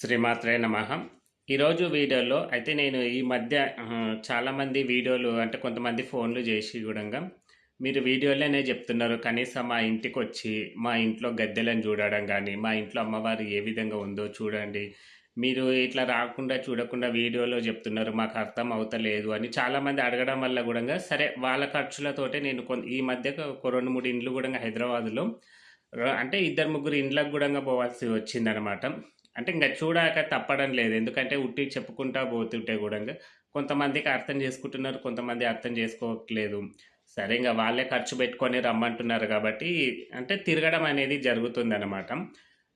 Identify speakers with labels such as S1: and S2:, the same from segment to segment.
S1: శ్రీమాత్రే నమ. ఈరోజు వీడియోలో అయితే నేను ఈ మధ్య చాలామంది వీడియోలు అంటే కొంతమంది ఫోన్లు చేసి కూడా మీరు వీడియోలోనే చెప్తున్నారు. కనీసం మా ఇంటికి వచ్చి మా ఇంట్లో గద్దెలను చూడడం కానీ మా ఇంట్లో అమ్మవారు ఏ విధంగా ఉందో చూడండి. మీరు ఇట్లా రాకుండా చూడకుండా వీడియోలో చెప్తున్నారు మాకు అర్థం అవుతలేదు అని చాలామంది అడగడం వల్ల కూడా సరే వాళ్ళ ఖర్చులతోటే నేను ఈ మధ్య ఒక రెండు మూడు ఇండ్లు కూడా హైదరాబాద్లో అంటే ఇద్దరు ముగ్గురు ఇండ్లకు కూడా పోవాల్సి వచ్చిందనమాట. అంటే ఇంకా చూడాక తప్పడం లేదు. ఎందుకంటే ఉట్టి చెప్పుకుంటా పోతుంటే కూడా కొంతమందికి అర్థం చేసుకుంటున్నారు కొంతమంది అర్థం చేసుకోవట్లేదు. సరే ఇంకా వాళ్ళే ఖర్చు పెట్టుకొని రమ్మంటున్నారు కాబట్టి అంటే తిరగడం అనేది జరుగుతుంది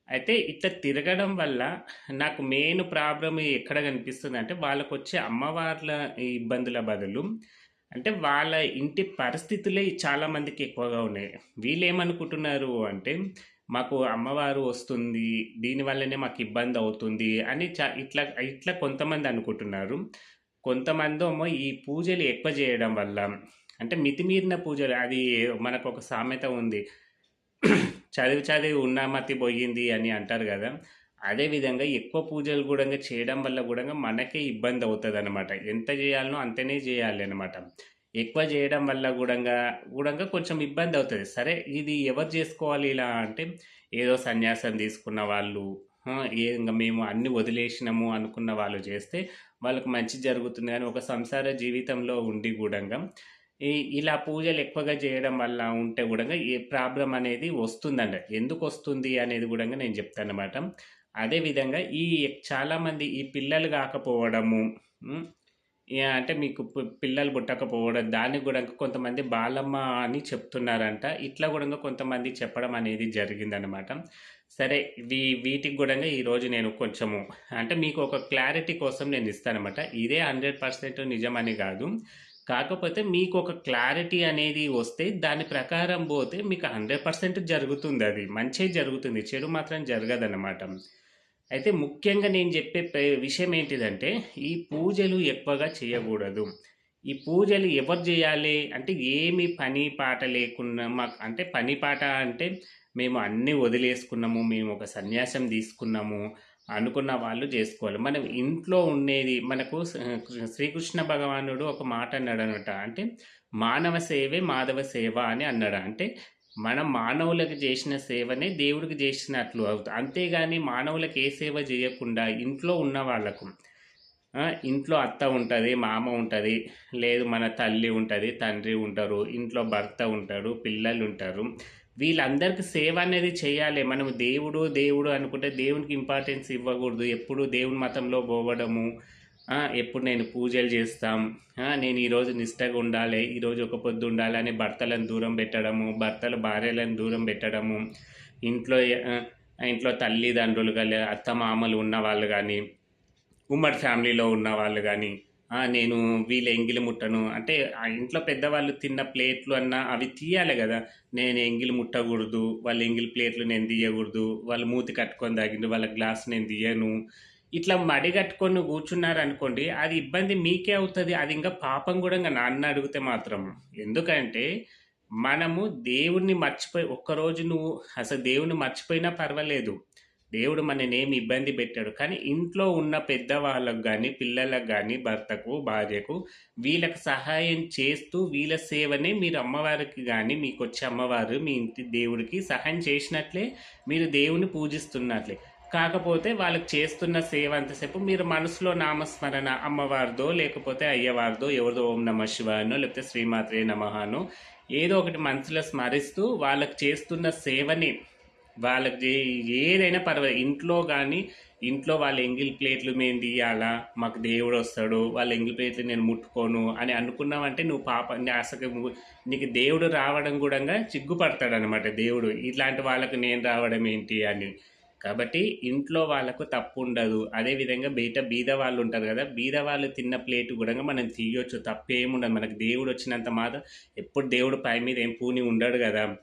S1: అయితే ఇట్లా తిరగడం వల్ల నాకు మెయిన్ ప్రాబ్లం ఎక్కడ కనిపిస్తుంది అంటే వాళ్ళకు వచ్చే అమ్మవార్ల ఇబ్బందుల బదులు అంటే వాళ్ళ ఇంటి పరిస్థితులే చాలా మందికి ఎక్కువగా ఉన్నాయి. వీళ్ళు ఏమనుకుంటున్నారు అంటే మాకు అమ్మవారు వస్తుంది దీనివల్లనే మాకు ఇబ్బంది అవుతుంది అని చా ఇట్లా ఇట్లా కొంతమంది అనుకుంటున్నారు. కొంతమంది ఏమో ఈ పూజలు ఎక్కువ చేయడం వల్ల అంటే మితిమీరిన పూజలు అది మనకు ఒక సామెత ఉంది. చదివి చదివి ఉన్నామతి పోయింది అని అంటారు కదా అదే విధంగా ఎక్కువ పూజలు కూడా చేయడం వల్ల కూడా మనకే ఇబ్బంది అవుతుంది అనమాట ఎంత చేయాలనో అంతనే చేయాలి అనమాట ఎక్కువ చేయడం వల్ల కూడా కూడా కొంచెం ఇబ్బంది అవుతుంది. సరే ఇది ఎవరు చేసుకోవాలి ఇలా అంటే ఏదో సన్యాసం తీసుకున్న వాళ్ళు ఏ ఇంకా మేము అన్ని వదిలేసినాము అనుకున్న వాళ్ళు చేస్తే వాళ్ళకి మంచి జరుగుతుంది. కానీ ఒక సంసార జీవితంలో ఉండి కూడా ఈ ఇలా పూజలు ఎక్కువగా చేయడం వల్ల ఉంటే కూడా ఏ ప్రాబ్లం అనేది వస్తుందంట. ఎందుకు వస్తుంది అనేది కూడా నేను చెప్తాను అనమాట అదేవిధంగా ఈ చాలామంది ఈ పిల్లలు కాకపోవడము అంటే మీకు పిల్లలు పుట్టకపోవడం దానికి కూడా కొంతమంది బాలమ్మ అని చెప్తున్నారంట. ఇట్లా కూడా కొంతమంది చెప్పడం అనేది జరిగిందనమాట సరే వీ వీటికి కూడా ఈరోజు నేను కొంచెము అంటే మీకు ఒక క్లారిటీ కోసం నేను ఇస్తానమాట ఇదే హండ్రెడ్ పర్సెంట్ నిజమని కాదు. కాకపోతే మీకు ఒక క్లారిటీ అనేది వస్తే దాని ప్రకారం పోతే మీకు హండ్రెడ్ పర్సెంట్ జరుగుతుంది అది. మంచి జరుగుతుంది. చెడు మాత్రం జరగదన్నమాట. అయితే ముఖ్యంగా నేను చెప్పే విషయం ఏంటిదంటే ఈ పూజలు ఎక్కువగా చేయకూడదు. ఈ పూజలు ఎవరు చేయాలి? అంటే ఏమి పని పాట లేకుండా మాకు అంటే పని పాట అంటే మేము అన్నీ వదిలేసుకున్నాము మేము ఒక సన్యాసం తీసుకున్నాము అనుకున్న వాళ్ళు చేసుకోవాలి. మనం ఇంట్లో ఉండేది మనకు శ్రీకృష్ణ భగవానుడు ఒక మాట అన్నాడు అనమాట అంటే మానవ సేవే మాధవ సేవ అని అన్నాడు. అంటే మనం మానవులకు చేసిన సేవనే దేవుడికి చేసినట్లు అవుతుంది అంతేగాని మానవులకు ఏ సేవ చేయకుండా ఇంట్లో ఉన్న వాళ్ళకు ఇంట్లో అత్త ఉంటుంది మామ ఉంటుంది లేదు మన తల్లి ఉంటుంది తండ్రి ఉంటారు ఇంట్లో భర్త ఉంటాడు పిల్లలు ఉంటారు వీళ్ళందరికీ సేవ అనేది చేయాలి. మనం దేవుడు దేవుడు అనుకుంటే దేవునికి ఇంపార్టెన్స్ ఇవ్వకూడదు. ఎప్పుడు దేవుని మతంలో పోవడము ఎప్పుడు నేను పూజలు చేస్తాం. నేను ఈరోజు నిష్టగా ఉండాలి ఈరోజు ఒక పొద్దు ఉండాలి అని భర్తలను దూరం పెట్టడము భర్తలు భార్యలను దూరం పెట్టడము. ఇంట్లో ఇంట్లో తల్లిదండ్రులు కానీ అత్త మామలు ఉన్నవాళ్ళు కానీ ఉమ్మడి ఫ్యామిలీలో ఉన్న వాళ్ళు కానీ నేను వీళ్ళ ఎంగిలి ముట్టను. అంటే ఆ ఇంట్లో పెద్దవాళ్ళు తిన్న ప్లేట్లు అన్న అవి తీయాలి కదా. నేను ఎంగిలి ముట్టకూడదు వాళ్ళ ఎంగిలి ప్లేట్లు నేను తీయకూడదు వాళ్ళు మూతి కట్టుకొని తాగిండు వాళ్ళ గ్లాస్ నేను తీయను. ఇట్లా మడి కట్టుకొని కూర్చున్నారు అనుకోండి అది ఇబ్బంది మీకే అవుతుంది. అది ఇంకా పాపం కూడా ఇంకా నాన్న అడిగితే మాత్రం. ఎందుకంటే మనము దేవుణ్ణి మర్చిపోయి ఒక్కరోజు నువ్వు అసలు దేవుణ్ణి మర్చిపోయినా పర్వాలేదు. దేవుడు మనని ఏమి ఇబ్బంది పెట్టాడు. కానీ ఇంట్లో ఉన్న పెద్దవాళ్ళకు కానీ పిల్లలకు కానీ భర్తకు భార్యకు వీళ్ళకి సహాయం చేస్తూ వీళ్ళ సేవనే మీరు అమ్మవారికి కానీ మీకు వచ్చే అమ్మవారు మీ ఇంటి దేవుడికి సహాయం చేసినట్లే మీరు దేవుని పూజిస్తున్నట్లే. కాకపోతే వాళ్ళకి చేస్తున్న సేవ అంతసేపు మీరు మనసులో నామస్మరణ అమ్మవారిదో లేకపోతే అయ్యవారిదో ఎవరిదో ఓం నమ శివానో లేకపోతే శ్రీమాత్రే నమహానో ఏదో ఒకటి మనసులో స్మరిస్తూ వాళ్ళకి చేస్తున్న సేవని వాళ్ళకి ఏదైనా పర్వాలేదు. ఇంట్లో కానీ ఇంట్లో వాళ్ళ ఎంగిల్ ప్లేట్లు మేము తీయాలా మాకు దేవుడు వస్తాడు వాళ్ళ ఎంగిల్ ప్లేట్లు నేను ముట్టుకోను అని అనుకున్నావంటే నువ్వు పాప నీ అసలు నీకు దేవుడు రావడం కూడా చిగ్గుపడతాడు అనమాట దేవుడు. ఇట్లాంటి వాళ్ళకు నేను రావడం ఏంటి అని. కాబట్టి ఇంట్లో వాళ్ళకు తప్పు ఉండదు అదేవిధంగా బయట బీద వాళ్ళు ఉంటారు కదా బీద వాళ్ళు తిన్న ప్లేట్ కూడా మనం తీయొచ్చు. తప్పు ఏముండదు మనకు దేవుడు వచ్చినంత మాత్రం ఎప్పుడు దేవుడు పై మీద ఏం పూని ఉండడు కదా.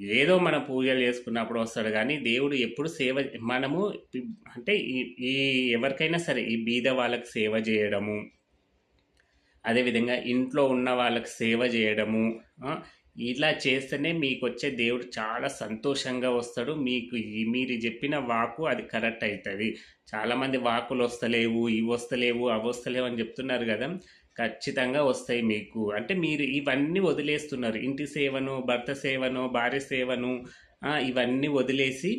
S1: ఏదో మనం పూజలు చేసుకున్నప్పుడు వస్తాడు కానీ దేవుడు ఎప్పుడు సేవ మనము అంటే ఈ ఈ ఎవరికైనా సరే ఈ బీద వాళ్ళకి సేవ చేయడము. అదేవిధంగా ఇంట్లో ఉన్న వాళ్ళకి సేవ చేయడము. ఇలా చేస్తేనే మీకు వచ్చే దేవుడు చాలా సంతోషంగా వస్తాడు. మీకు మీరు చెప్పిన వాకు అది కరెక్ట్ అవుతుంది చాలామంది వాకులు వస్తలేవు, ఇవి వస్తలేవు, అవి వస్తలేవు అని చెప్తున్నారు కదా ఖచ్చితంగా వస్తాయి మీకు. అంటే మీరు ఇవన్నీ వదిలేస్తున్నారు. ఇంటి సేవను, భర్త సేవను, భార్య సేవను ఇవన్నీ వదిలేసి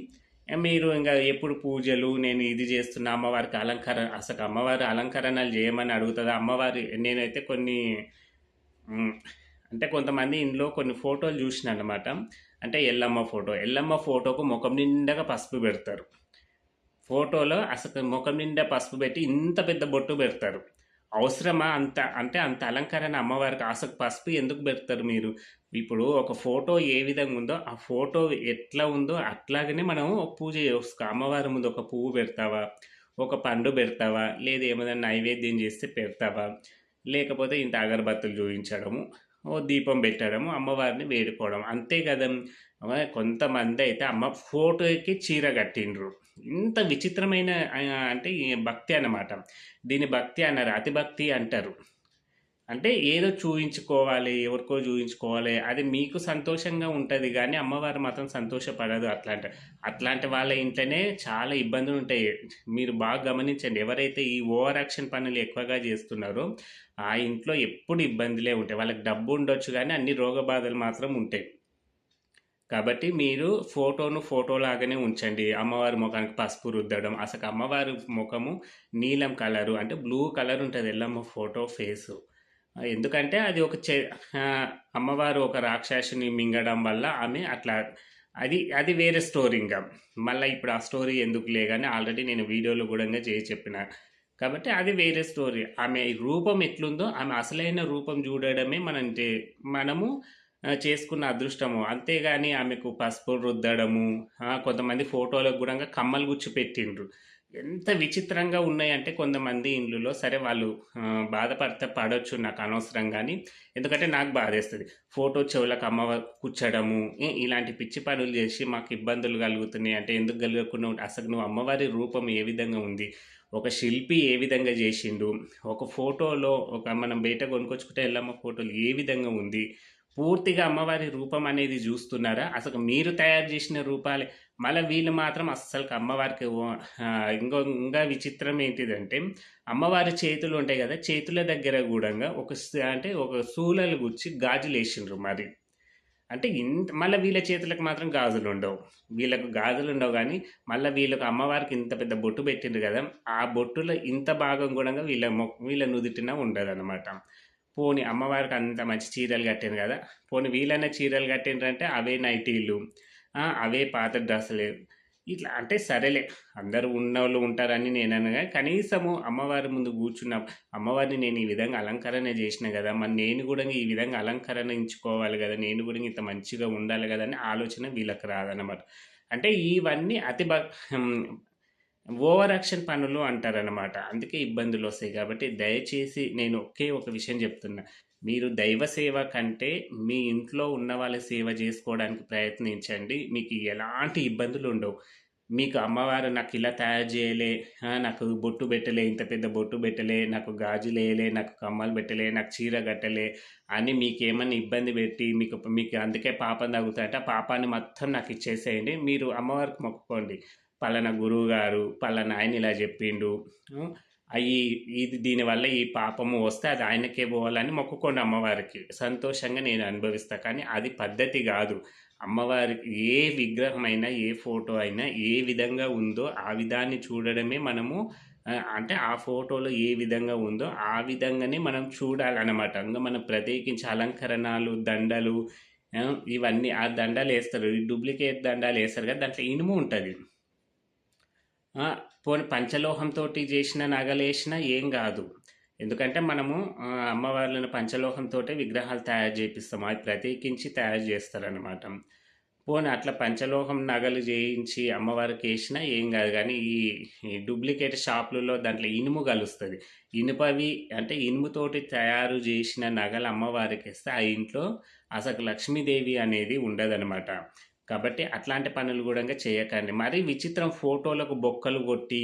S1: మీరు ఇంకా ఎప్పుడు పూజలు నేను ఇది చేస్తున్నా, అమ్మవారికి అలంకరణ అసలు అమ్మవారి అలంకరణలు చేయమని అడుగుతుంది అమ్మవారి నేనైతే కొన్ని అంటే కొంతమంది ఇంట్లో కొన్ని ఫోటోలు చూసినాననమాట. అంటే ఎల్లమ్మ ఫోటో. ఎల్లమ్మ ఫోటోకు మొఖం నిండాగా పసుపు పెడతారు. ఫోటోలో అసలు ముఖం నిండా పసుపు పెట్టి ఇంత పెద్ద బొట్టు పెడతారు. అవసరమా అంత? అంటే అంత అలంకరణ అమ్మవారికి అసలు పసుపు ఎందుకు పెడతారు మీరు? ఇప్పుడు ఒక ఫోటో ఏ విధంగా ఉందో, ఆ ఫోటో ఎట్లా ఉందో అట్లాగనే మనం పూజ చేసుకో. అమ్మవారి ముందు ఒక పువ్వు పెడతావా? ఒక పండు పెడతావా? లేదా ఏమైనా నైవేద్యం చేస్తే పెడతావా? లేకపోతే ఇంత అగరబత్తులు చూపించడము దీపం పెట్టడము, అమ్మవారిని వేడుకోవడం. అంతే కదా! కొంతమంది అయితే అమ్మ ఫోటోకి చీర కట్టిండ్రు. ఇంత విచిత్రమైన అంటే భక్తి అన్నమాట. దీన్ని భక్తి అన్నారు అతి భక్తి అంటారు. అంటే ఏదో చూయించుకోవాలి, ఎవరికో చూయించుకోవాలి. అది మీకు సంతోషంగా ఉంటుంది కానీ అమ్మవారు మాత్రం సంతోషపడదు అట్లాంటి అట్లాంటి వాళ్ళ ఇంట్లోనే చాలా ఇబ్బందులు ఉంటాయి మీరు బాగా గమనించండి. ఎవరైతే ఈ ఓవర్ యాక్షన్ పనులు ఎక్కువగా చేస్తున్నారో, ఆ ఇంట్లో ఎప్పుడు ఇబ్బందులే ఉంటాయి. వాళ్ళకి డబ్బు ఉండొచ్చు కానీ అన్ని రోగ బాధలు మాత్రం ఉంటాయి. కాబట్టి మీరు ఫోటోను ఫోటోలాగానే ఉంచండి. అమ్మవారి ముఖానికి పసుపు రుద్దడం. అసలు అమ్మవారి ముఖము నీలం కలరు అంటే బ్లూ కలర్ ఉంటుంది ఎల్లమ్మ ఫోటో ఫేసు. ఎందుకంటే అది ఒక చె అమ్మవారు ఒక రాక్షసుని మింగడం వల్ల ఆమె అట్లా అది అది వేరే స్టోరీ ఇంకా మళ్ళీ ఇప్పుడు ఆ స్టోరీ ఎందుకులే కానీ ఆల్రెడీ నేను వీడియోలో కూడా చేసి చెప్పిన. కాబట్టి అది వేరే స్టోరీ. ఆమె రూపం ఎట్లుందో ఆమె అసలైన రూపం చూడడమే మనం టే మనము చేసుకున్న అదృష్టము. అంతేగాని ఆమెకు పసుపు రుద్దడము, కొంతమంది ఫోటోలకు కూడా కమ్మలు గుచ్చి పెట్టిండ్రు. ఎంత విచిత్రంగా ఉన్నాయంటే కొంతమంది ఇండ్లలో సరే వాళ్ళు బాధపడితే పడవచ్చు నాకు అనవసరం కానీ ఎందుకంటే నాకు బాధేస్తుంది ఫోటో చెవులకు అమ్మ కూర్చడము ఇలాంటి పిచ్చి పనులు చేసి మాకు ఇబ్బందులు కలుగుతున్నాయి అంటే ఎందుకు కలగకుండా అసలు నువ్వు అమ్మవారి రూపం ఏ విధంగా ఉంది? ఒక శిల్పి ఏ విధంగా చేసిండు? ఒక ఫోటోలో ఒక మనం బయట కొనుక్కొచ్చుకుంటే ఎల్లమ్మ ఫోటోలు ఏ విధంగా ఉంది? పూర్తిగా అమ్మవారి రూపం అనేది చూస్తున్నారా? అసలు మీరు తయారు చేసిన రూపాలే మళ్ళా వీళ్ళు మాత్రం అస్సలు అమ్మవారికి ఇంకో ఇంకా విచిత్రం ఏంటిదంటే, అమ్మవారి చేతులు ఉంటాయి కదా చేతుల దగ్గర కూడా ఒక అంటే ఒక సూలలు గుచ్చి గాజులు వేసిండ్రు మరి. అంటే ఇంత మళ్ళీ వీళ్ళ చేతులకు మాత్రం గాజులు ఉండవు వీళ్ళకు గాజులు ఉండవు కానీ మళ్ళీ వీళ్ళకు అమ్మవారికి ఇంత పెద్ద బొట్టు పెట్టిండ్రు కదా ఆ బొట్టులో ఇంత భాగం కూడా వీళ్ళ మొ వీళ్ళ నుదిటిన ఉండదనమాట. పోనీ అమ్మవారికి అంత మంచి చీరలు కట్టిండ్రు కదా పోనీ వీళ్ళన్నా చీరలు కట్టిండ్రంటే అవే నైటీలు, అవే పాత డ్రెస్సులే ఇట్లా అంటే సరేలే అందరూ ఉన్నోళ్ళు ఉంటారని నేను గాని, కనీసము అమ్మవారి ముందు కూర్చున్నాం అమ్మవారిని నేను ఈ విధంగా అలంకరణ చేసిన కదా మరి నేను కూడా ఈ విధంగా అలంకరణ ఎంచుకోవాలి కదా నేను కూడా ఇంత మంచిగా ఉండాలి కదా అని ఆలోచన వీళ్ళకి రాదనమాట. అంటే ఇవన్నీ అతి బ ఓవర్ యాక్షన్ పనులు అంటారనమాట. అందుకే ఇబ్బందులు వస్తాయి కాబట్టి దయచేసి నేను ఒకే ఒక విషయం చెప్తున్నా. మీరు దైవ సేవ కంటే మీ ఇంట్లో ఉన్న వాళ్ళ సేవ చేసుకోవడానికి ప్రయత్నించండి. మీకు ఎలాంటి ఇబ్బందులు ఉండవు మీకు అమ్మవారు నాకు ఇలా తయారు చేయలే నాకు బొట్టు పెట్టలే, ఇంత పెద్ద బొట్టు పెట్టలే, నాకు గాజులేయలే, నాకు కమ్మలు పెట్టలే, నాకు చీర కట్టలే అని మీకు ఏమైనా ఇబ్బంది పెట్టి మీకు మీకు అందుకే పాపం తగ్గుతాయంటే ఆ పాపాన్ని మొత్తం నాకు ఇచ్చేసేయండి మీరు అమ్మవారికి మొక్కుకోండి. పలానా గురువు గారు పలానా ఆయన ఇలా చెప్పిండు. అవి ఇది దీనివల్ల ఈ పాపము వస్తే అది ఆయనకే పోవాలని మొక్కుకోండి అమ్మవారికి. సంతోషంగా నేను అనుభవిస్తా. కానీ అది పద్ధతి కాదు అమ్మవారికి ఏ విగ్రహమైనా, ఏ ఫోటో అయినా ఏ విధంగా ఉందో ఆ విధాన్ని చూడడమే మనము అంటే ఆ ఫోటోలో ఏ విధంగా ఉందో ఆ విధంగానే మనం చూడాలన్నమాట ఇంగ మనం ప్రత్యేకించి అలంకరణలు, దండలు ఇవన్నీ ఆ దండాలు ఈ డూప్లికేట్ దండాలు వేస్తారు కదా! దాంట్లో ఇనుము ఉంటుంది ఆ! పోనీ చేసిన జేషిన ఏం కాదు ఎందుకంటే మనము అమ్మవార్లను పంచలోహంతోటే విగ్రహాలు తయారు జేపిస్తాం. అవి ప్రత్యేకించి తయారు చేస్తారనమాట పోనీ అట్లా పంచలోహం నగలు చేయించి అమ్మవారికి వేసినా ఏం కాదు కానీ ఈ డూప్లికేట్ షాపులలో దాంట్లో ఇనుము కలుస్తుంది ఇనుపవి అంటే ఇనుముతోటి తయారు చేసిన నగలు అమ్మవారికి అమ్మవారికిస్తే ఆ ఇంట్లో అసలు లక్ష్మీదేవి అనేది ఉండదనమాట. కాబట్టి అట్లాంటి పనులు కూడా చేయకండి. మరీ విచిత్రం ఫోటోలకు బొక్కలు కొట్టి,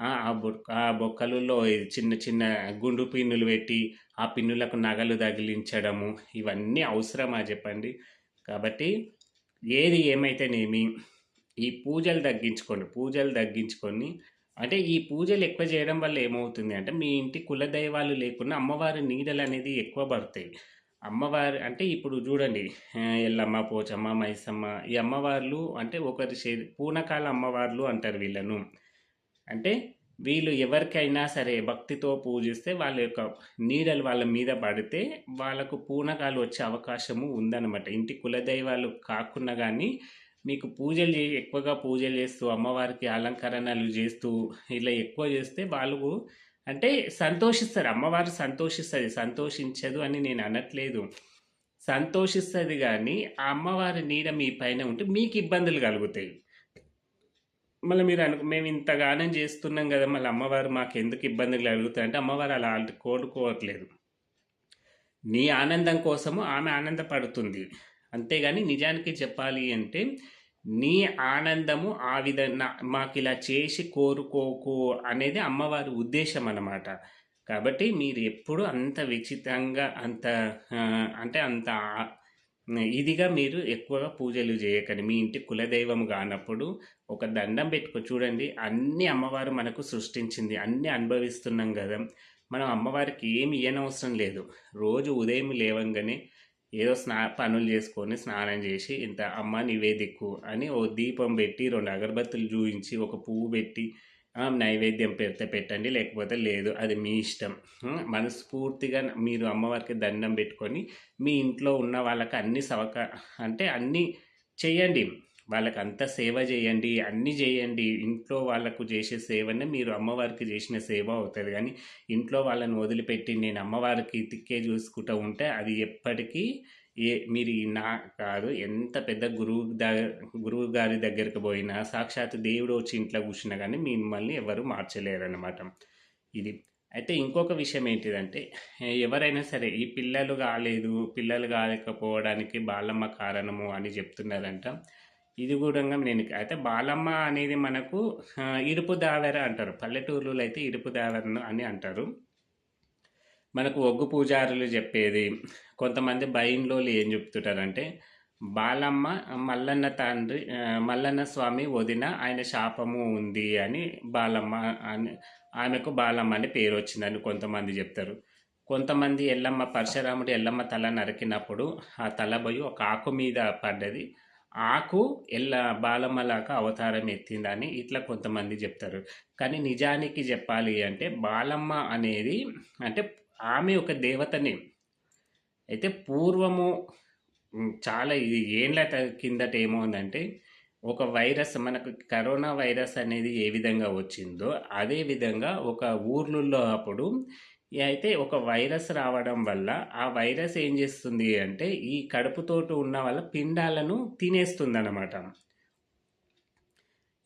S1: ఆ! బొక్క ఆ బొక్కలులో చిన్న చిన్న గుండు పిన్నులు పెట్టి, ఆ పిన్నులకు నగలు తగిలించడము, ఇవన్నీ అవసరమా చెప్పండి? కాబట్టి ఏది ఏమైతేనేమి, ఈ పూజలు తగ్గించుకోండి. పూజలు తగ్గించుకొని అంటే ఈ పూజలు ఎక్కువ చేయడం వల్ల ఏమవుతుంది అంటే, మీ ఇంటి కులదైవాలు లేకున్నా అమ్మవారి నీడలు అనేది ఎక్కువ పడతాయి. అమ్మవారు అంటే ఇప్పుడు చూడండి ఎల్లమ్మ, పోచమ్మ, మైసమ్మ ఈ అమ్మవార్లు అంటే ఒకరి శ పూనకాల అమ్మవార్లు అంటారు వీళ్ళను. అంటే వీళ్ళు ఎవరికైనా సరే భక్తితో పూజిస్తే వాళ్ళ యొక్క నీడలు వాళ్ళ మీద పడితే వాళ్ళకు పూనకాలు వచ్చే అవకాశము ఉందన్నమాట. ఇంటి కులదైవాలు కాకున్నా కానీ మీకు పూజలు చే ఎక్కువగా పూజలు చేస్తూ, అమ్మవారికి అలంకరణలు చేస్తూ ఇలా ఎక్కువ చేస్తే వాళ్ళు అంటే సంతోషిస్తారు. అమ్మవారు సంతోషిస్తుంది సంతోషించదు అని నేను అనట్లేదు. సంతోషిస్తుంది కానీ ఆ అమ్మవారి నీడ మీ పైన ఉంటే మీకు ఇబ్బందులు కలుగుతాయి. మళ్ళీ మీరు అను మేము ఇంతగానం చేస్తున్నాం కదా! మళ్ళీ అమ్మవారు మాకు ఎందుకు ఇబ్బందులు కలుగుతాయి అంటే అమ్మవారు అలా కోరుకోవట్లేదు. నీ ఆనందం కోసము ఆమె ఆనందపడుతుంది. అంతేగాని నిజానికి చెప్పాలి అంటే, నీ ఆనందము ఆ విధంగా ఇలా చేసి కోరుకోకు అనేది అమ్మవారి ఉద్దేశం అన్నమాట. కాబట్టి మీరు ఎప్పుడు అంత విచిత్రంగా అంత అంటే అంత ఇదిగా మీరు ఎక్కువగా పూజలు చేయకండి. మీ ఇంటి కులదైవం కానప్పుడు ఒక దండం పెట్టుకో చూడండి అన్ని అమ్మవారు మనకు సృష్టించింది. అన్ని అనుభవిస్తున్నాం కదా మనం అమ్మవారికి ఏమి ఇయ్యనవసరం లేదు. రోజు ఉదయం లేవంగానే ఏదో స్నా పనులు చేసుకొని, స్నానం చేసి ఇంత అమ్మ నీవే దిక్కు అని ఓ దీపం పెట్టి, రెండు అగరబత్తులు చూపించి ఒక పువ్వు పెట్టి నైవేద్యం పెడితే పెట్టండి. లేకపోతే లేదు. అది మీ ఇష్టం. మనస్ఫూర్తిగా మీరు అమ్మవారికి దండం పెట్టుకొని, మీ ఇంట్లో ఉన్న వాళ్ళకి అన్ని సవక అంటే అన్నీ చేయండి. వాళ్ళకంతా సేవ చేయండి. అన్నీ చేయండి. ఇంట్లో వాళ్ళకు చేసే సేవనే మీరు అమ్మవారికి చేసిన సేవ అవుతుంది కానీ ఇంట్లో వాళ్ళని వదిలిపెట్టి నేను అమ్మవారికి తిక్కే చూసుకుంటూ ఉంటే అది ఎప్పటికీ ఏ మీరు నా కాదు ఎంత పెద్ద గురువు ద గురువు గారి దగ్గరికి పోయినా, సాక్షాత్తు దేవుడు వచ్చి ఇంట్లో కూర్చున్నా కానీ మిమ్మల్ని ఎవరు మార్చలేరనమాట. ఇది. అయితే ఇంకొక విషయం ఏంటిదంటే, ఎవరైనా సరే ఈ పిల్లలు కాలేదు, పిల్లలు కాలేకపోవడానికి బాలమ్మ కారణము అని చెప్తున్నారంట. ఇది కూడా నేను అయితే బాలమ్మ అనేది మనకు ఇరుపు దావెర అంటారు. పల్లెటూర్లో అయితే ఇరుపు దావెరను అని అంటారు. మనకు ఒగ్గు పూజారులు చెప్పేది, కొంతమంది బైన్లోళ్ళు ఏం చెప్తుంటారంటే, బాలమ్మ మల్లన్న తండ్రి మల్లన్న స్వామి వదిన ఆయన శాపము ఉంది అని బాలమ్మ అని ఆమెకు బాలమ్మ అని పేరు వచ్చిందని కొంతమంది చెప్తారు. కొంతమంది ఎల్లమ్మ పరశురాముడు ఎల్లమ్మ తల నరికినప్పుడు ఆ తల పోయి ఒక ఆకు మీద పడ్డది. ఆకు ఎల్ల బాలమ్మలాక అవతారం ఎత్తిందని ఇట్లా కొంతమంది చెప్తారు. కానీ నిజానికి చెప్పాలి అంటే బాలమ్మ అనేది అంటే ఆమె ఒక దేవతనే. అయితే పూర్వము చాలా ఇది ఏండ్ల కిందట ఏమోందంటే ఒక వైరస్ మనకు కరోనా వైరస్ అనేది ఏ విధంగా వచ్చిందో, అదే విధంగా ఒక ఊర్లలో అప్పుడు అయితే ఒక వైరస్ రావడం వల్ల, ఆ వైరస్ ఏం చేస్తుంది అంటే, ఈ కడుపుతోటి ఉన్న వాళ్ళ పిండాలను తినేస్తుంది అనమాట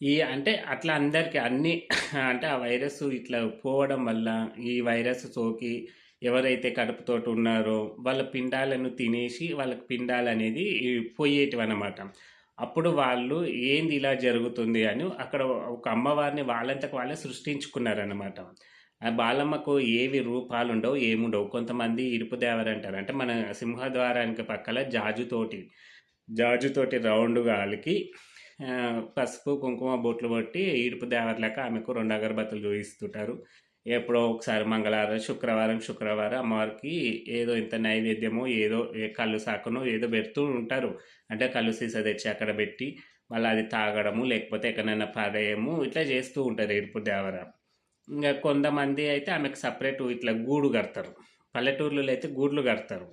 S1: ఈ అంటే అట్లా అందరికి అన్ని అంటే ఆ వైరస్ ఇట్లా పోవడం వల్ల, ఈ వైరస్ సోకి ఎవరైతే కడుపుతోటి ఉన్నారో వాళ్ళ పిండాలను తినేసి వాళ్ళకి పిండాలనేది పోయేటివి అనమాట అప్పుడు వాళ్ళు ఏంది ఇలా జరుగుతుంది అని అక్కడ ఒక అమ్మవారిని వాళ్ళంతకు వాళ్ళే సృష్టించుకున్నారనమాట. ఆ బాలమ్మకు ఏవి రూపాలుండవు, ఏముండవు. కొంతమంది ఇరుపు దేవర అంటారు. అంటే మన సింహద్వారానికి పక్కల జాజుతోటి, జాజుతోటి రౌండ్‌గా అలికి పసుపు, కుంకుమ బొట్లు పట్టి ఇరుపు దేవర్లకు ఆమెకు రెండు అగరబత్తులు చూపిస్తుంటారు ఎప్పుడో ఒకసారి మంగళవారం, శుక్రవారం, శుక్రవారం అమ్మవారికి ఏదో ఇంత నైవేద్యమో, ఏదో ఏ కల్లు సాకనో ఏదో పెడుతూ ఉంటారు. అంటే కళ్ళు సీసా తెచ్చి అక్కడ పెట్టి, మళ్ళీ అది తాగడము, లేకపోతే ఎక్కడైనా పడేయము ఇట్లా చేస్తూ ఉంటారు ఇరుపు దేవర. ఇంకా కొంతమంది అయితే ఆమెకు సపరేట్ ఇట్లా గూడు కడతారు. పల్లెటూర్లలో అయితే గూడ్లు కడతారు.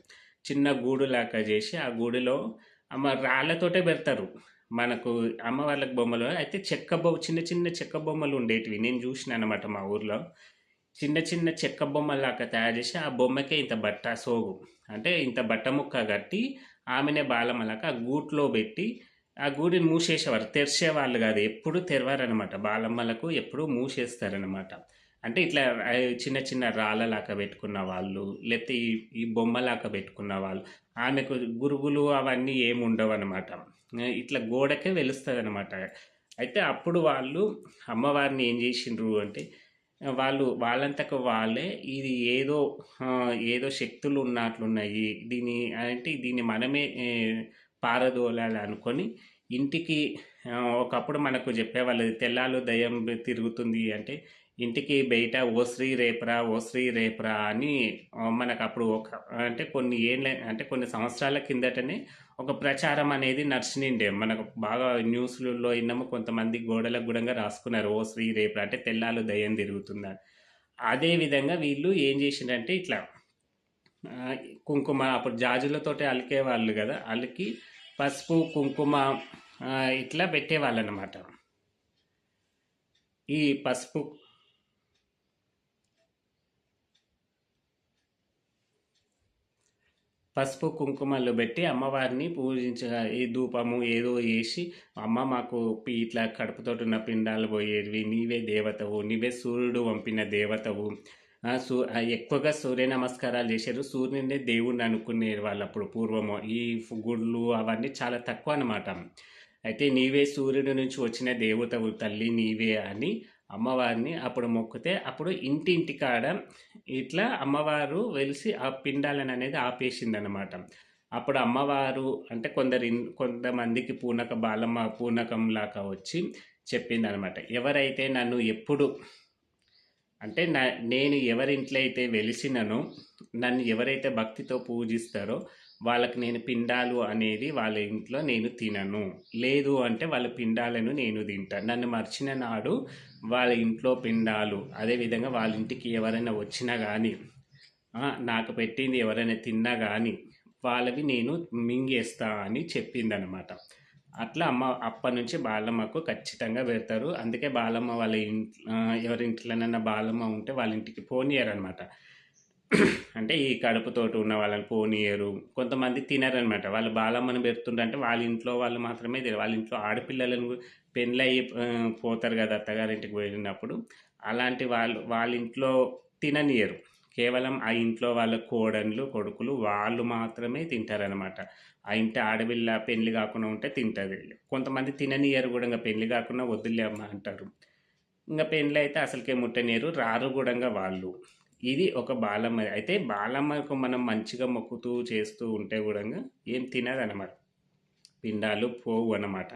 S1: చిన్న గూడు లాగా చేసి, ఆ గూడులో అమ్మ రాళ్ళతోటే పెడతారు. మనకు అమ్మవార్లకు బొమ్మలు అయితే చెక్క బొమ్మ చిన్న చిన్న చెక్క బొమ్మలు ఉండేటివి. నేను చూసినానన్నమాట మా ఊర్లో. చిన్న చిన్న చెక్క బొమ్మలాగా తయారు చేసి, ఆ బొమ్మకే ఇంత బట్ట సోగు అంటే ఇంత బట్ట ముక్క కట్టి, ఆమెనే బాలమ్మలాగా ఆ గూట్లో పెట్టి, ఆ గూడిని మూసేసేవారు. తెరిచేవాళ్ళు కాదు. ఎప్పుడు తెరవారనమాట బాలమ్మలకు ఎప్పుడూ మూసేస్తారనమాట. అంటే ఇట్లా చిన్న చిన్న రాళ్ళలాగా పెట్టుకున్న వాళ్ళు, లేకపోతే ఈ ఈ బొమ్మలాగా పెట్టుకున్న వాళ్ళు, ఆమెకు గురుగులు అవన్నీ ఏమి ఉండవనమాట. ఇట్లా గోడకే వెలుస్తుంది అనమాట అయితే అప్పుడు వాళ్ళు అమ్మవారిని ఏం చేసిండ్రు అంటే వాళ్ళు వాళ్ళంతకు వాళ్ళే ఇది ఏదో ఏదో శక్తులు ఉన్నట్లున్నాయి దీని అంటే దీన్ని మనమే పారదోలాలి అనుకొని ఇంటికి ఒకప్పుడు మనకు చెప్పేవాళ్ళు తెల్లాలు దయ్యం తిరుగుతుంది అంటే ఇంటికి బయట ఓ శ్రీ రేపరా ఓ శ్రీ రేపరా అని మనకు అప్పుడు ఒక అంటే కొన్ని ఏళ్ళ అంటే కొన్ని సంవత్సరాల కిందటనే ఒక ప్రచారం అనేది నడిచినిండే. మనకు బాగా న్యూస్లలో విన్నాము కొంతమంది గోడలకు కూడా రాసుకున్నారు ఓ శ్రీ రేపరా అంటే తెల్లాలు దయ్యం తిరుగుతుందా? అదే విధంగా వీళ్ళు ఏం చేసిండంటే ఇట్లా కుంకుమ అప్పుడు జాజులతోటి అలికేవాళ్ళు కదా అలికి పసుపు కుంకుమ ఇట్లా పెట్టేవాళ్ళు అనమాట ఈ పసుపు పసుపు కుంకుమలు పెట్టి అమ్మవారిని పూజించగా ఈ ధూపము ఏదో వేసి అమ్మ మాకు ఇట్లా కడుపుతోటి ఉన్న పిండాలు పోయేవి నీవే దేవతవు నీవే సూర్యుడు పంపిన దేవతవు సూ ఎక్కువగా సూర్య నమస్కారాలు చేశారు సూర్యుని దేవుడిని అనుకునేరు వాళ్ళు అప్పుడు పూర్వము. ఈ గుళ్ళు అవన్నీ చాలా తక్కువ అనమాట అయితే నీవే సూర్యుడి నుంచి వచ్చిన దేవతవు తల్లి నీవే అని అమ్మవారిని అప్పుడు మొక్కితే అప్పుడు ఇంటింటి కాడ ఇట్లా అమ్మవారు వెలిసి ఆ పిండాలను అనేది ఆపేసింది అనమాట అప్పుడు అమ్మవారు అంటే కొందరి కొంతమందికి పూనక బాలమ్మ పూనకంలాగా వచ్చి చెప్పింది అనమాట ఎవరైతే నన్ను ఎప్పుడు అంటే నా నేను ఎవరింట్లో అయితే వెలిసినను నన్ను ఎవరైతే భక్తితో పూజిస్తారో వాళ్ళకి నేను పిండాలు అనేది వాళ్ళ ఇంట్లో నేను తినను. లేదు అంటే వాళ్ళ పిండాలను నేను తింటాను నన్ను మర్చిన నాడు వాళ్ళ ఇంట్లో పిండాలు అదేవిధంగా వాళ్ళ ఇంటికి ఎవరైనా వచ్చినా కానీ నాకు పెట్టింది ఎవరైనా తిన్నా కానీ వాళ్ళవి నేను మింగేస్తా అని చెప్పిందనమాట. అట్లా అమ్మ అప్పటి నుంచి బాలమ్మకు ఖచ్చితంగా పెడతారు. అందుకే బాలమ్మ వాళ్ళ ఇంట్లో ఎవరింట్లోనైనా బాలమ్మ ఉంటే వాళ్ళ ఇంటికి పోనీయరు అనమాట అంటే ఈ కడుపుతోటి ఉన్న వాళ్ళని పోనీయరు. కొంతమంది తినరనమాట. వాళ్ళు బాలమ్మని పెడుతుంటే వాళ్ళ ఇంట్లో వాళ్ళు మాత్రమే తినరు. వాళ్ళ ఇంట్లో ఆడపిల్లలను పెళ్ళయి పోతారు కదా అత్తగారింటికి వెళ్ళినప్పుడు అలాంటి వాళ్ళు వాళ్ళ ఇంట్లో తిననియరు. కేవలం ఆ ఇంట్లో వాళ్ళ కోడళ్ళు కొడుకులు వాళ్ళు మాత్రమే తింటారనమాట ఆ ఇంటి ఆడపిల్ల పెళ్ళి కాకుండా ఉంటే తింటుంది. కొంతమంది తిననియరు కూడా ఇంకా పెళ్ళి కాకుండా వద్దులే అమ్మ అంటారు. ఇంకా పెళ్ళి అయితే అసలుకే ముట్టనీయరు రారు కూడా వాళ్ళు. ఇది ఒక బాలమ్మ. అయితే బాలమ్మకు మనం మంచిగా మొక్కుతూ చేస్తూ ఉంటే కూడా ఏం తినదనమాట పిండాలు పోవు అనమాట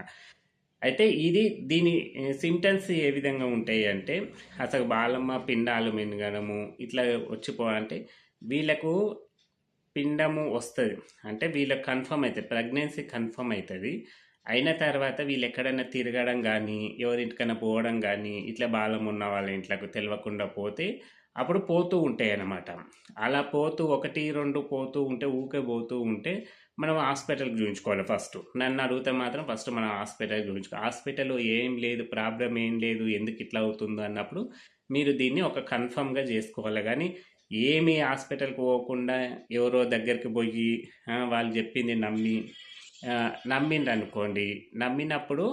S1: అయితే ఇది దీని సిమ్టమ్స్ ఏ విధంగా ఉంటాయి అంటే అసలు బాలమ్మ పిండాలు మినగడము ఇట్లా వచ్చిపోవాలంటే వీళ్ళకు పిండము వస్తుంది. అంటే వీళ్ళకి కన్ఫర్మ్ అవుతుంది ప్రెగ్నెన్సీ కన్ఫర్మ్ అవుతుంది అయిన తర్వాత వీళ్ళు ఎక్కడైనా తిరగడం కానీ ఎవరింటికైనా పోవడం కానీ ఇట్లా బాలం ఉన్న వాళ్ళ ఇంట్లోకి తెలియకుండా పోతే అప్పుడు పోతూ ఉంటాయి అన్నమాట అలా పోతూ ఒకటి రెండు పోతూ ఉంటే ఊకే పోతూ ఉంటే మనం హాస్పిటల్కి చూపించుకోవాలి ఫస్ట్. నన్ను అడిగితే మాత్రం ఫస్ట్ మనం హాస్పిటల్కి చూపించుకో హాస్పిటల్లో ఏం లేదు ప్రాబ్లం ఏం లేదు ఎందుకు ఇట్లా అవుతుందో అన్నప్పుడు మీరు దీన్ని ఒక కన్ఫర్మ్గా చేసుకోవాలి. కానీ ఏమి హాస్పిటల్కి పోకుండా ఎవరో దగ్గరికి పోయి వాళ్ళు చెప్పింది నమ్మి నమ్మిండ్రు అనుకోండి నమ్మినప్పుడు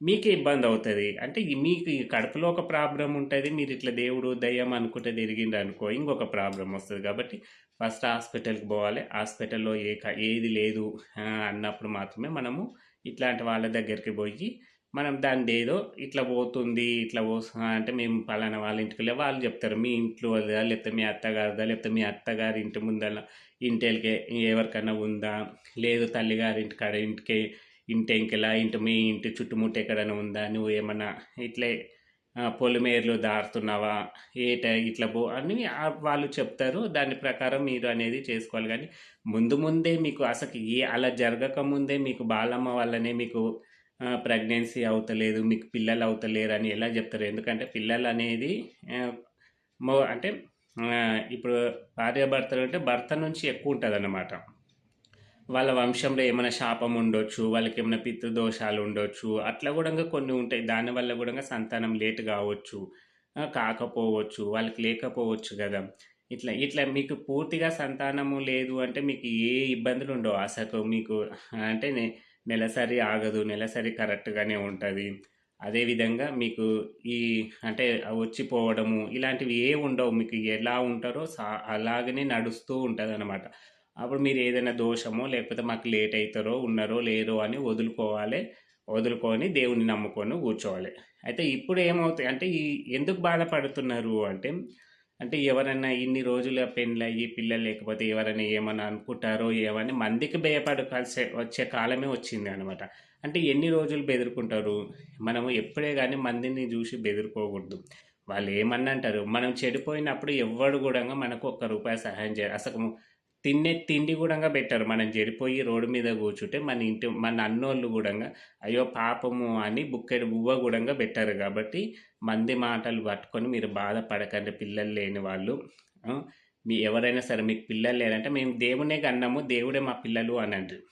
S1: మీకే ఇబ్బంది అవుతుంది. అంటే మీకు కడుపులో ఒక ప్రాబ్లం ఉంటుంది మీరు ఇట్లా దేవుడు దయ్యం అనుకుంటే తిరిగిండ్రు అనుకో ఇంకొక ప్రాబ్లం వస్తుంది. కాబట్టి ఫస్ట్ హాస్పిటల్కి పోవాలి. హాస్పిటల్లో ఏ ఏది లేదు అన్నప్పుడు మాత్రమే మనము ఇట్లాంటి వాళ్ళ దగ్గరికి పోయి మనం దాని ఏదో ఇట్లా పోతుంది ఇట్లా పో అంటే మేము పలానా వాళ్ళ ఇంటికి వెళ్ళి వాళ్ళు చెప్తారు. మీ ఇంట్లో అదా లేకపోతే మీ అత్తగారిదా లేకపోతే మీ అత్తగారి ఇంటి ముందర ఇంటికి ఎవరికైనా ఉందా? లేదు తల్లిగారి ఇంటి కాడ ఇంటికి ఇంటి ఇంకెలా ఇంటి మీ ఇంటి చుట్టుముట్టు ఎక్కడైనా ఉందా? నువ్వు ఏమన్నా ఇట్లే పొలిమేర్లు దారుతున్నావా? ఏట ఇట్లా పో అని వాళ్ళు చెప్తారు. దాని ప్రకారం మీరు అనేది చేసుకోవాలి. కానీ ముందు ముందే మీకు అసలు ఏ అలా జరగక ముందే మీకు బాలమ్మ వల్లనే మీకు ప్రెగ్నెన్సీ అవుతలేదు మీకు పిల్లలు అవుతలేరు అని ఎలా చెప్తారు? ఎందుకంటే పిల్లలు అనేది మో అంటే ఇప్పుడు భార్యాభర్తలు అంటే భర్త నుంచి ఎక్కువ ఉంటుంది అన్నమాట వాళ్ళ వంశంలో ఏమైనా శాపం ఉండొచ్చు వాళ్ళకి ఏమైనా పితృదోషాలు ఉండొచ్చు అట్లా కూడా కొన్ని ఉంటాయి. దానివల్ల కూడా సంతానం లేట్ కావచ్చు కాకపోవచ్చు వాళ్ళకి లేకపోవచ్చు కదా. ఇట్లా ఇట్లా మీకు పూర్తిగా సంతానము లేదు అంటే మీకు ఏ ఇబ్బందులు ఉండవు. అసలు మీకు అంటే నెలసరి ఆగదు నెలసరి కరెక్ట్గానే ఉంటుంది. అదేవిధంగా మీకు ఈ అంటే వచ్చిపోవడము ఇలాంటివి ఏ ఉండవు. మీకు ఎలా ఉంటారో సా అలాగనే నడుస్తూ ఉంటుంది అనమాట అప్పుడు మీరు ఏదైనా దోషమో లేకపోతే మాకు లేట్ అవుతారో ఉన్నారో లేరో అని వదులుకోవాలి. వదులుకొని దేవుని నమ్ముకొని కూర్చోవాలి. అయితే ఇప్పుడు ఏమవుతాయి అంటే ఈ ఎందుకు బాధపడుతున్నారు అంటే అంటే ఎవరైనా ఇన్ని రోజుల పెళ్ళయ్యి పిల్లలు లేకపోతే ఎవరైనా ఏమైనా అనుకుంటారో ఏమని మందికి భయపడకాల్సి వచ్చే కాలమే వచ్చింది అనమాట అంటే ఎన్ని రోజులు బెదురుకుంటారు? మనము ఎప్పుడే కానీ మందిని చూసి బెదురుకోకూడదు. వాళ్ళు ఏమన్నా అంటారు మనం చెడిపోయినప్పుడు ఎవడు కూడా మనకు ఒక్క రూపాయి సహాయం చేయాలి అసలు తినే తిండి కూడా పెట్టరు మనం చెడిపోయి రోడ్డు మీద కూర్చుంటే మన ఇంటి మన అన్నోళ్ళు కూడా అయ్యో పాపము అని బుక్కెడు బువ్వ కూడా పెట్టారు కాబట్టి మంది మాటలు పట్టుకొని మీరు బాధపడకండి పిల్లలు లేని వాళ్ళు. మీ ఎవరైనా సరే మీకు పిల్లలు లేరంటే మేము దేవునే కన్నాము దేవుడే మా పిల్లలు అని అంటారు.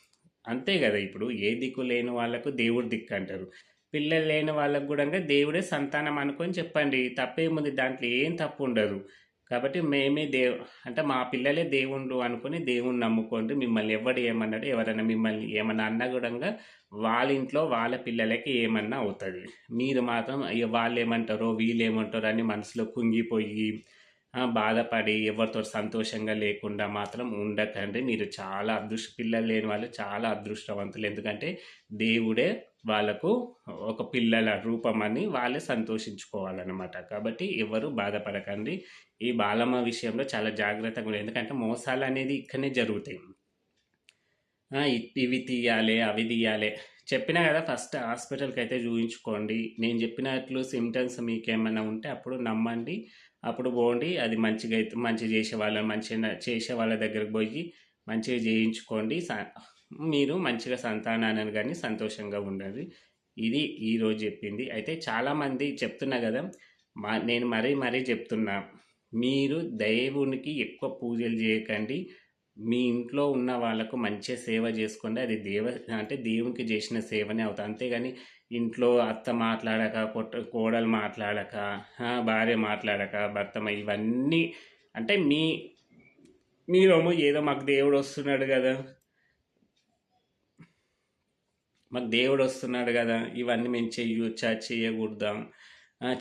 S1: అంతే కదా ఇప్పుడు ఏ దిక్కు లేని వాళ్ళకు దేవుడు దిక్కు అంటారు. పిల్లలు లేని వాళ్ళకు కూడా దేవుడే సంతానం అనుకొని చెప్పండి. తప్పేముంది? దాంట్లో ఏం తప్పు ఉండదు. కాబట్టి మేమే దేవు అంటే మా పిల్లలే దేవుళ్ళు అనుకుని దేవుణ్ణి నమ్ముకోండి మిమ్మల్ని ఎవడు ఏమన్నాడు ఎవరైనా మిమ్మల్ని ఏమన్నా అన్నా కూడా వాళ్ళ ఇంట్లో వాళ్ళ పిల్లలకి ఏమన్నా అవుతుంది. మీరు మాత్రం అయ్యో వాళ్ళు ఏమంటారో వీళ్ళు ఏమంటారో అని మనసులో కుంగిపోయి బాధపడి ఎవరితో సంతోషంగా లేకుండా మాత్రం ఉండకండి. మీరు చాలా అదృష్ట పిల్లలు లేని వాళ్ళు చాలా అదృష్టవంతులు. ఎందుకంటే దేవుడే వాళ్ళకు ఒక పిల్లల రూపం అని వాళ్ళే సంతోషించుకోవాలన్నమాట. కాబట్టి ఎవరు బాధపడకండి. ఈ బాలమ్మ విషయంలో చాలా జాగ్రత్తగా ఎందుకంటే మోసాలు అనేది ఇక్కడనే జరుగుతాయి. ఇవి తీయాలి అవి తీయాలి. చెప్పినా కదా ఫస్ట్ హాస్పిటల్కి అయితే చూపించుకోండి నేను చెప్పినట్లు సిమ్టమ్స్ మీకు ఏమైనా ఉంటే అప్పుడు నమ్మండి. అప్పుడు పోండి. అది మంచిగా అయితే మంచిగా చేసే వాళ్ళని మంచిగా చేసే వాళ్ళ దగ్గరకు పోయి మంచిగా చేయించుకోండి. మీరు మంచిగా సంతానాన్ని కానీ సంతోషంగా ఉండండి. ఇది ఈరోజు చెప్పింది. అయితే చాలామంది చెప్తున్నా కదా మా నేను మరీ మరీ చెప్తున్నా మీరు దేవునికి ఎక్కువ పూజలు చేయకండి. మీ ఇంట్లో ఉన్న వాళ్ళకు మంచిగా సేవ చేసుకోండి. అది దేవ అంటే దేవునికి చేసిన సేవనే అవుతుంది అంతేగాని ఇంట్లో అత్త మాట్లాడక కొట్ట కోడలు మాట్లాడక భార్య మాట్లాడక భర్త ఇవన్నీ అంటే మీ మీరేమో ఏదో మాకు దేవుడు వస్తున్నాడు కదా. మాకు దేవుడు వస్తున్నాడు కదా ఇవన్నీ మేము చెయ్యొచ్చా చేయకూడదా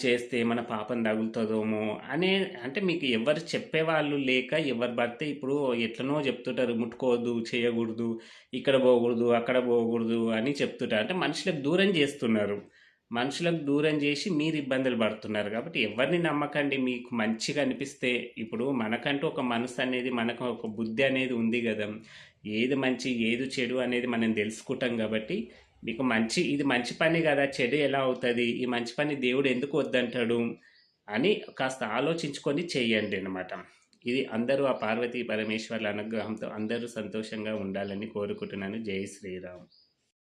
S1: చేస్తే మన పాపం తగులుతుందేమో అనే అంటే మీకు ఎవరు చెప్పేవాళ్ళు లేక ఎవరు పడితే ఇప్పుడు ఎట్లనో చెప్తుంటారు ముట్టుకోవద్దు చేయకూడదు ఇక్కడ పోకూడదు అక్కడ పోకూడదు అని చెప్తుంటారు. అంటే మనుషులకు దూరం చేస్తున్నారు. మనుషులకు దూరం చేసి మీరు ఇబ్బందులు పడుతున్నారు. కాబట్టి ఎవరిని నమ్మకండి మీకు మంచిగా అనిపిస్తే ఇప్పుడు మనకంటూ ఒక మనసు అనేది మనకు ఒక బుద్ధి అనేది ఉంది కదా. ఏది మంచి ఏది చెడు అనేది మనం తెలుసుకుంటాం కాబట్టి మీకు మంచి ఇది మంచి పని కదా చెడు ఎలా అవుతుంది ఈ మంచి పని దేవుడు ఎందుకు వద్దంటాడు అని కాస్త ఆలోచించుకొని చేయండి అనమాట ఇది అందరూ ఆ పార్వతీ పరమేశ్వర్ల అనుగ్రహంతో అందరూ సంతోషంగా ఉండాలని కోరుకుంటున్నాను. జై శ్రీరామ్.